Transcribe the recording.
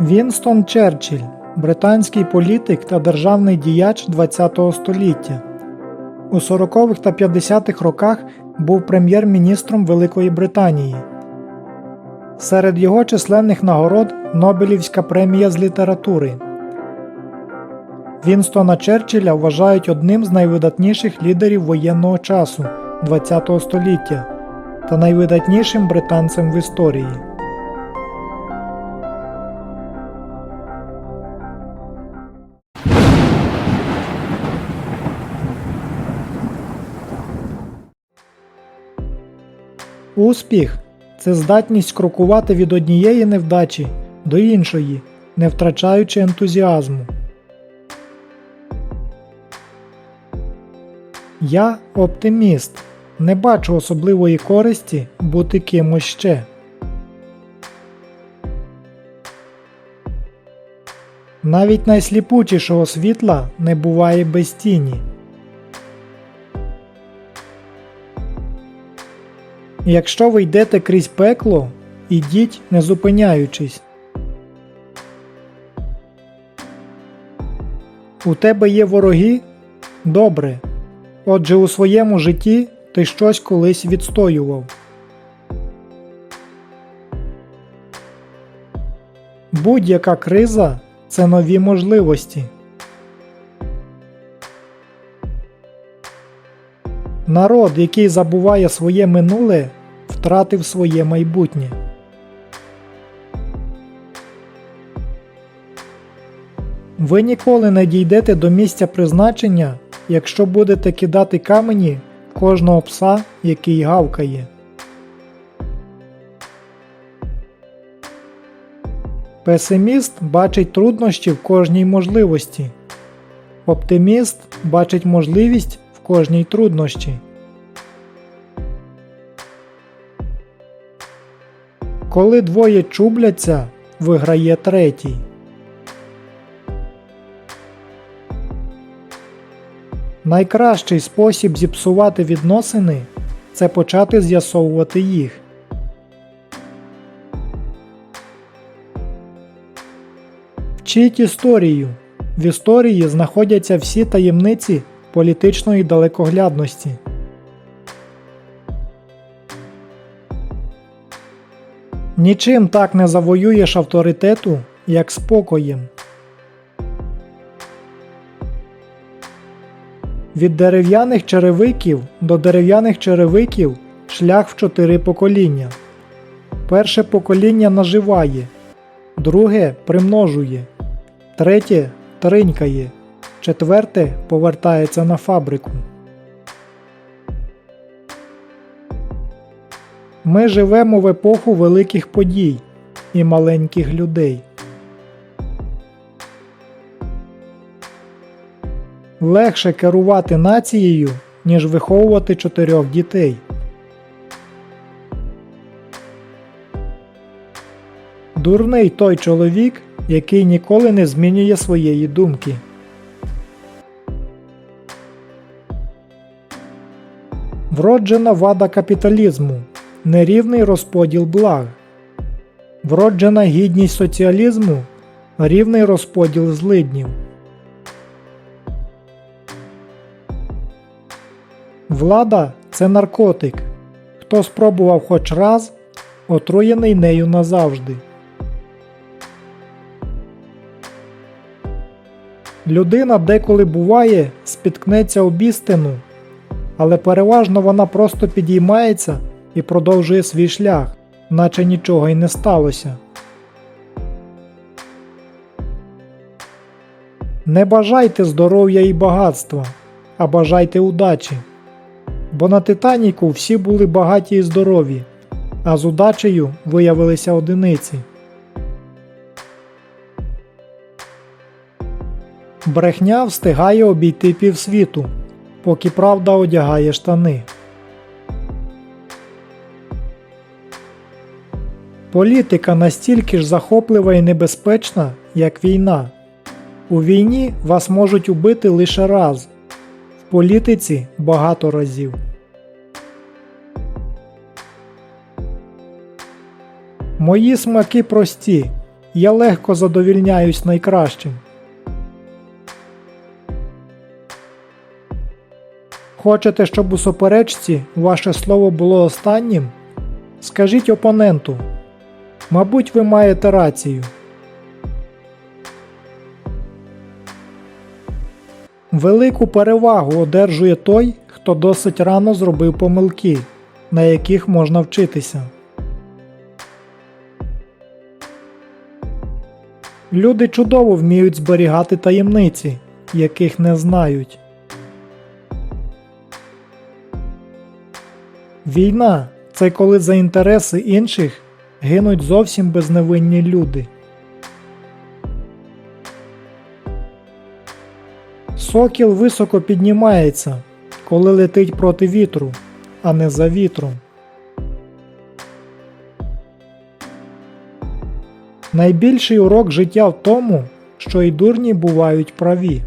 Вінстон Черчилль британський політик та державний діяч ХХ століття. У 40-х та 50-х роках був прем'єр-міністром Великої Британії. Серед його численних нагород Нобелівська премія з літератури. Вінстона Черчилля вважають одним з найвидатніших лідерів воєнного часу ХХ століття та найвидатнішим британцем в історії. Успіх це здатність крокувати від однієї невдачі до іншої, не втрачаючи ентузіазму. Я оптиміст. Не бачу особливої користі бути кимось ще. Навіть найсліпучішого світла не буває без тіні. Якщо ви йдете крізь пекло, ідіть не зупиняючись. У тебе є вороги? Добре. Отже, у своєму житті ти щось колись відстоював. Будь-яка криза це нові можливості. Народ, який забуває своє минуле, втратив своє майбутнє. Ви ніколи не дійдете до місця призначення, якщо будете кидати камені кожного пса, який гавкає. Песиміст бачить труднощі в кожній можливості. Оптиміст бачить можливість в кожній труднощі. Коли двоє чубляться, виграє третій. Найкращий спосіб зіпсувати відносини це почати з'ясовувати їх. Вчіть історію. В історії знаходяться всі таємниці політичної далекоглядності. Нічим так не завоюєш авторитету, як спокоєм. Від дерев'яних черевиків до дерев'яних черевиків шлях в чотири покоління. Перше покоління наживає, друге примножує, третє тринькає, четверте повертається на фабрику. Ми живемо в епоху великих подій і маленьких людей. Легше керувати нацією, ніж виховувати чотирьох дітей. Дурний той чоловік, який ніколи не змінює своєї думки. Вроджена вада капіталізму нерівний розподіл благ. Вроджена гідність соціалізму рівний розподіл злиднів. Влада це наркотик. Хто спробував хоч раз, отруєний нею назавжди. Людина деколи буває, спіткнеться об істину, але переважно вона просто підіймається і продовжує свій шлях, наче нічого й не сталося. Не бажайте здоров'я і багатства, а бажайте удачі. Бо на Титаніку всі були багаті і здорові, а з удачею виявилися одиниці. Брехня встигає обійти півсвіту, поки правда одягає штани. Політика настільки ж захоплива і небезпечна, як війна. У війні вас можуть убити лише раз, в політиці багато разів. Мої смаки прості. Я легко задовільняюсь найкращим. Хочете, щоб у суперечці ваше слово було останнім? Скажіть опоненту. Мабуть, ви маєте рацію. Велику перевагу одержує той, хто досить рано зробив помилки, на яких можна вчитися. Люди чудово вміють зберігати таємниці, яких не знають. Війна це коли за інтереси інших гинуть зовсім безневинні люди. Сокіл високо піднімається, коли летить проти вітру, а не за вітром. Найбільший урок життя в тому, що й дурні бувають праві.